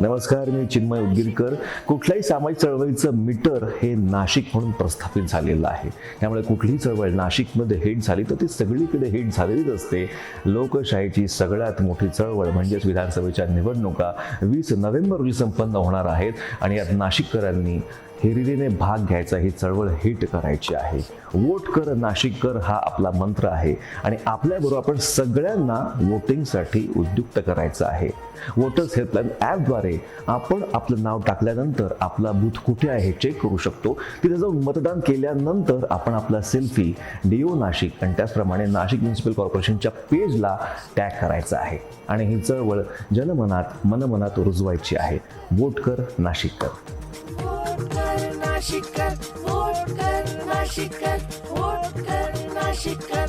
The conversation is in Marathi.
नमस्कार मी चिन्मय उदगीरकर. कुठल्याही सामाजिक चळवळीचं मीटर हे नाशिक म्हणून प्रस्थापित झालेलं आहे. त्यामुळे कुठलीही चळवळ नाशिकमध्ये हिट झाली तर ती सगळीकडे हिट झालेलीच असते. लोकशाहीची सगळ्यात मोठी चळवळ म्हणजेच विधानसभेच्या निवडणुका वीस नोव्हेंबर रोजी संपन्न होणार आहेत. आणि यात नाशिककरांनी हिरिरीने भाग घ्यायचा ही चळवळ हिट करायची आहे. वोट कर नाशिककर हा आपला मंत्र आहे. आणि आपल्याबरोबर आपण सगळ्यांना वोटिंगसाठी उद्युक्त करायचं आहे. वोटर्स हेल्पलाईन ॲपद्वारे आपण आपलं नाव टाकल्यानंतर आपला बूथ कुठे आहे चेक करू शकतो. तिथे जाऊन मतदान केल्यानंतर आपण आपला सेल्फी डीओ नाशिक आणि त्याचप्रमाणे नाशिक म्युन्सिपल कॉर्पोरेशनच्या पेजला टॅग करायचा आहे. आणि ही चळवळ जनमनात मनमनात रुजवायची आहे. वोट कर नाशिककर कर. नाशिककर वोट कर नाशिककर वोट कर नाशिककर. वोट